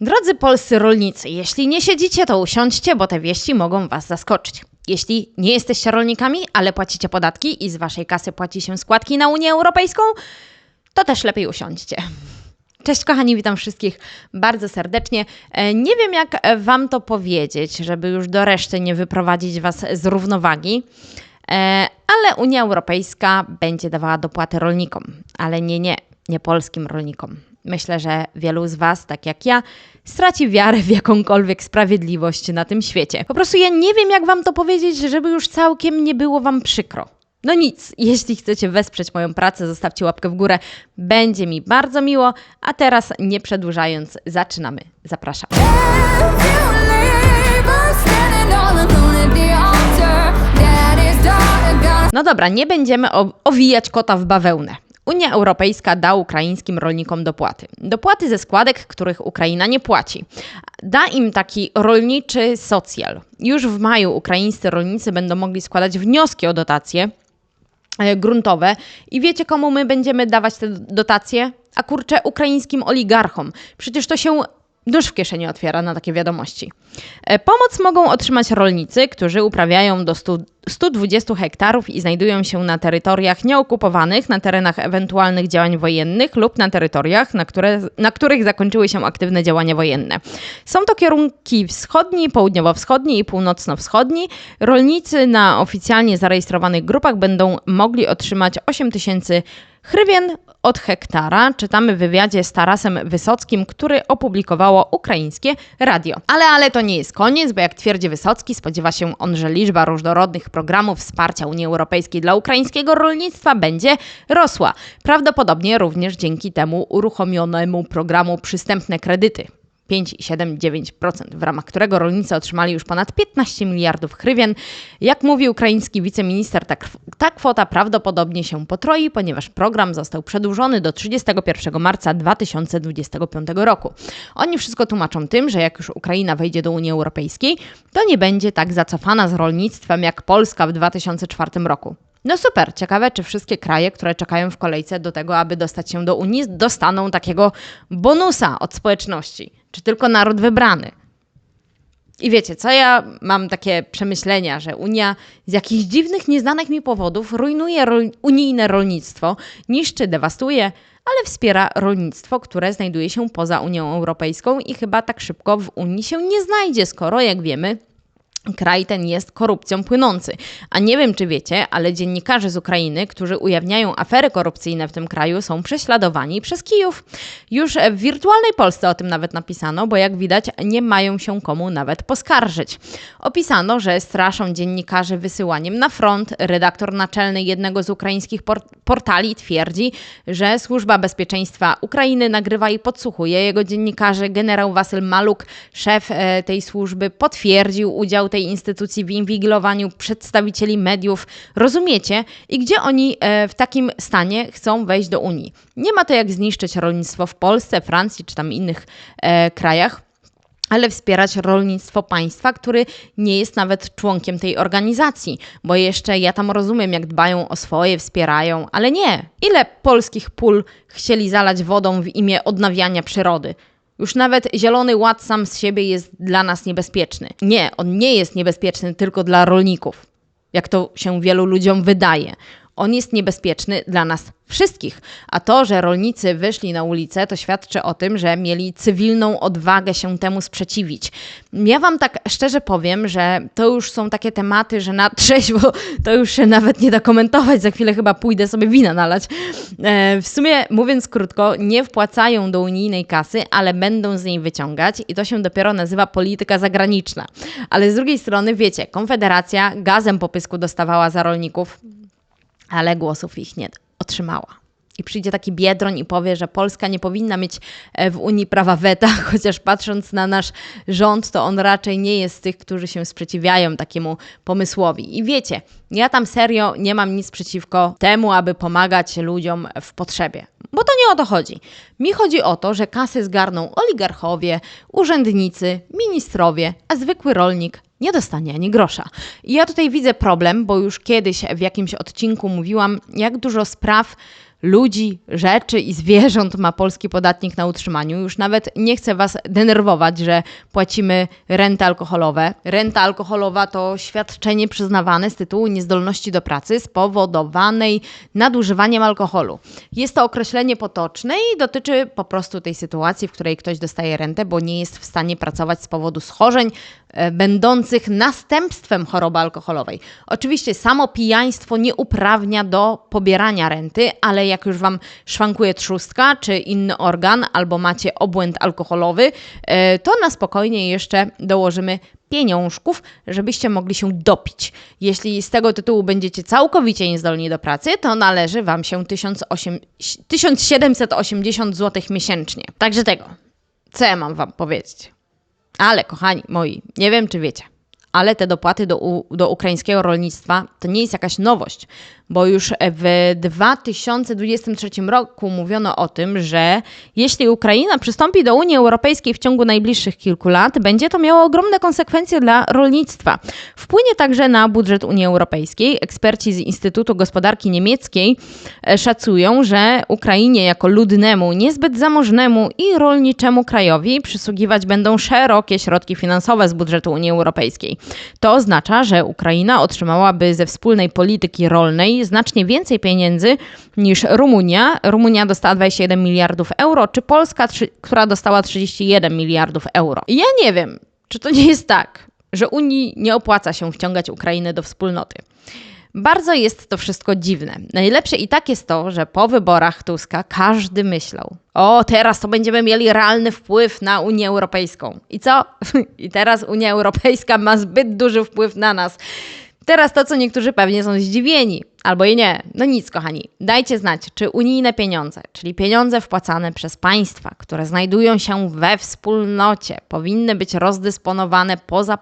Drodzy polscy rolnicy, jeśli nie siedzicie, to usiądźcie, bo te wieści mogą Was zaskoczyć. Jeśli nie jesteście rolnikami, ale płacicie podatki i z Waszej kasy płaci się składki na Unię Europejską, to też lepiej usiądźcie. Cześć kochani, witam wszystkich bardzo serdecznie. E, Nie wiem jak Wam to powiedzieć, żeby już do reszty nie wyprowadzić Was z równowagi, e, ale Unia Europejska będzie dawała dopłaty rolnikom, ale nie, nie, nie polskim rolnikom. Myślę, że wielu z Was, tak jak ja, straci wiarę w jakąkolwiek sprawiedliwość na tym świecie. Po prostu ja nie wiem, jak Wam to powiedzieć, żeby już całkiem nie było Wam przykro. No nic, jeśli chcecie wesprzeć moją pracę, zostawcie łapkę w górę. Będzie mi bardzo miło. A teraz, nie przedłużając, zaczynamy. Zapraszam. No dobra, nie będziemy owijać kota w bawełnę. Unia Europejska da ukraińskim rolnikom dopłaty. Dopłaty ze składek, których Ukraina nie płaci. Da im taki rolniczy socjal. Już w maju ukraińscy rolnicy będą mogli składać wnioski o dotacje e, gruntowe. I wiecie, komu my będziemy dawać te dotacje? A kurczę, ukraińskim oligarchom. Przecież to się nóż w kieszeni otwiera na takie wiadomości. E, Pomoc mogą otrzymać rolnicy, którzy uprawiają do 100, 120 hektarów i znajdują się na terytoriach nieokupowanych, na terenach ewentualnych działań wojennych lub na terytoriach, na, które, na których zakończyły się aktywne działania wojenne. Są to kierunki wschodni, południowo-wschodni i północno-wschodni. Rolnicy na oficjalnie zarejestrowanych grupach będą mogli otrzymać 8 tysięcy hrywien od hektara, czytamy w wywiadzie z Tarasem Wysockim, który opublikowało ukraińskie radio. Ale, ale to nie jest koniec, bo jak twierdzi Wysocki, spodziewa się on, że liczba różnorodnych programów wsparcia Unii Europejskiej dla ukraińskiego rolnictwa będzie rosła. Prawdopodobnie również dzięki temu uruchomionemu programu Przystępne Kredyty. 5,79%, w ramach którego rolnicy otrzymali już ponad 15 miliardów hrywien. Jak mówi ukraiński wiceminister, ta, ta kwota prawdopodobnie się potroi, ponieważ program został przedłużony do 31 marca 2025 roku. Oni wszystko tłumaczą tym, że jak już Ukraina wejdzie do Unii Europejskiej, to nie będzie tak zacofana z rolnictwem jak Polska w 2004 roku. No super, ciekawe, czy wszystkie kraje, które czekają w kolejce do tego, aby dostać się do Unii, dostaną takiego bonusa od społeczności, czy tylko naród wybrany. I wiecie, co ja mam takie przemyślenia, że Unia z jakichś dziwnych, nieznanych mi powodów rujnuje rol- unijne rolnictwo, niszczy, dewastuje, ale wspiera rolnictwo, które znajduje się poza Unią Europejską i chyba tak szybko w Unii się nie znajdzie, skoro, jak wiemy, kraj ten jest korupcją płynący. A nie wiem, czy wiecie, ale dziennikarze z Ukrainy, którzy ujawniają afery korupcyjne w tym kraju, są prześladowani przez Kijów. Już w wirtualnej Polsce o tym nawet napisano, bo jak widać, nie mają się komu nawet poskarżyć. Opisano, że straszą dziennikarzy wysyłaniem na front. Redaktor naczelny jednego z ukraińskich por- portali twierdzi, że Służba Bezpieczeństwa Ukrainy nagrywa i podsłuchuje jego dziennikarzy. Generał Wasyl Maluk, szef e, tej służby, potwierdził udział tej instytucji w inwigilowaniu przedstawicieli mediów. Rozumiecie? I gdzie oni e, w takim stanie chcą wejść do Unii? Nie ma to jak zniszczyć rolnictwo w Polsce, Francji czy tam innych e, krajach ale wspierać rolnictwo państwa, który nie jest nawet członkiem tej organizacji, bo jeszcze ja tam rozumiem, jak dbają o swoje, wspierają, ale nie. Ile polskich pól chcieli zalać wodą w imię odnawiania przyrody? Już nawet Zielony Ład sam z siebie jest dla nas niebezpieczny. Nie, on nie jest niebezpieczny tylko dla rolników, jak to się wielu ludziom wydaje. On jest niebezpieczny dla nas wszystkich. A to, że rolnicy wyszli na ulicę, to świadczy o tym, że mieli cywilną odwagę się temu sprzeciwić. Ja Wam tak szczerze powiem, że to już są takie tematy, że na trzeźwo to już się nawet nie da komentować. Za chwilę chyba pójdę sobie wina nalać. E, w sumie, mówiąc krótko, nie wpłacają do unijnej kasy, ale będą z niej wyciągać i to się dopiero nazywa polityka zagraniczna. Ale z drugiej strony, wiecie, Konfederacja gazem po pysku dostawała za rolników, ale głosów ich nie otrzymała. I przyjdzie taki biedroń i powie, że Polska nie powinna mieć e, w Unii prawa weta, chociaż patrząc na nasz rząd, to on raczej nie jest z tych, którzy się sprzeciwiają takiemu pomysłowi. I wiecie, ja tam serio nie mam nic przeciwko temu, aby pomagać ludziom w potrzebie, bo to nie o to chodzi. Mi chodzi o to, że kasy zgarną oligarchowie, urzędnicy, ministrowie, a zwykły rolnik nie dostanie ani grosza. I ja tutaj widzę problem, bo już kiedyś w jakimś odcinku mówiłam, jak dużo spraw ludzi, rzeczy i zwierząt ma polski podatnik na utrzymaniu. Już nawet nie chcę Was denerwować, że płacimy renty alkoholowe. Renta alkoholowa to świadczenie przyznawane z tytułu niezdolności do pracy spowodowanej nadużywaniem alkoholu. Jest to określenie potoczne i dotyczy po prostu tej sytuacji, w której ktoś dostaje rentę, bo nie jest w stanie pracować z powodu schorzeń e, będących następstwem choroby alkoholowej. Oczywiście samo pijaństwo nie uprawnia do pobierania renty, ale jak już Wam szwankuje trzustka czy inny organ, albo macie obłęd alkoholowy, e, to na spokojnie jeszcze dołożymy pieniążków, żebyście mogli się dopić. Jeśli z tego tytułu będziecie całkowicie niezdolni do pracy, to należy Wam się 1008 1780 zł miesięcznie. Także tego. Co ja mam Wam powiedzieć? Ale kochani moi, nie wiem czy wiecie, ale te dopłaty do, do ukraińskiego rolnictwa to nie jest jakaś nowość, bo już w 2023 roku mówiono o tym, że jeśli Ukraina przystąpi do Unii Europejskiej w ciągu najbliższych kilku lat, będzie to miało ogromne konsekwencje dla rolnictwa. Wpłynie także na budżet Unii Europejskiej. Eksperci z Instytutu Gospodarki Niemieckiej e, szacują, że Ukrainie jako ludnemu, niezbyt zamożnemu i rolniczemu krajowi przysługiwać będą szerokie środki finansowe z budżetu Unii Europejskiej. To oznacza, że Ukraina otrzymałaby ze wspólnej polityki rolnej znacznie więcej pieniędzy niż Rumunia. Rumunia dostała 21 miliardów euro, czy Polska, która dostała 31 miliardów euro. I ja nie wiem, czy to nie jest tak, że Unii nie opłaca się wciągać Ukrainy do wspólnoty. Bardzo jest to wszystko dziwne. Najlepsze i tak jest to, że po wyborach Tuska każdy myślał: O, teraz to będziemy mieli realny wpływ na Unię Europejską. I co? I teraz Unia Europejska ma zbyt duży wpływ na nas. Teraz to, co niektórzy pewnie są zdziwieni, albo i nie. No nic, kochani. Dajcie znać, czy unijne pieniądze, czyli pieniądze wpłacane przez państwa, które znajdują się we wspólnocie, powinny być rozdysponowane poza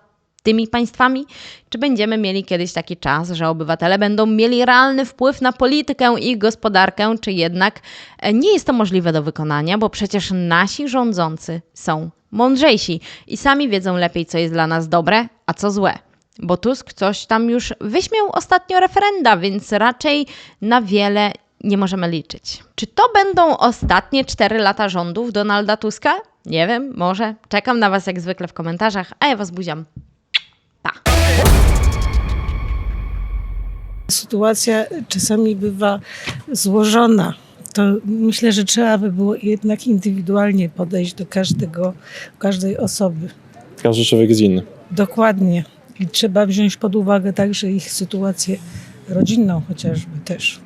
tymi państwami? Czy będziemy mieli kiedyś taki czas, że obywatele będą mieli realny wpływ na politykę i gospodarkę, czy jednak e, nie jest to możliwe do wykonania, bo przecież nasi rządzący są mądrzejsi i sami wiedzą lepiej, co jest dla nas dobre, a co złe. Bo Tusk coś tam już wyśmiał ostatnio referenda, więc raczej na wiele nie możemy liczyć. Czy to będą ostatnie 4 lata rządów Donalda Tuska? Nie wiem, może. Czekam na Was jak zwykle w komentarzach, a ja Was buziam. Sytuacja czasami bywa złożona. To myślę, że trzeba by było jednak indywidualnie podejść do każdego, każdej osoby. Każdy człowiek jest inny. Dokładnie. I trzeba wziąć pod uwagę także ich sytuację rodzinną chociażby też.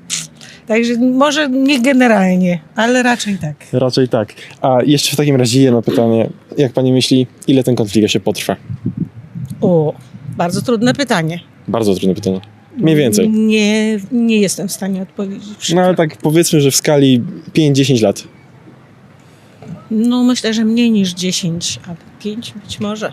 Także może nie generalnie, ale raczej tak. Raczej tak. A jeszcze w takim razie jedno pytanie. Jak pani myśli, ile ten konflikt się potrwa? O, bardzo trudne pytanie. Bardzo trudne pytanie. Mniej więcej. Nie, nie jestem w stanie odpowiedzieć. No ale tak powiedzmy, że w skali 5-10 lat. No myślę, że mniej niż 10, ale 5 być może.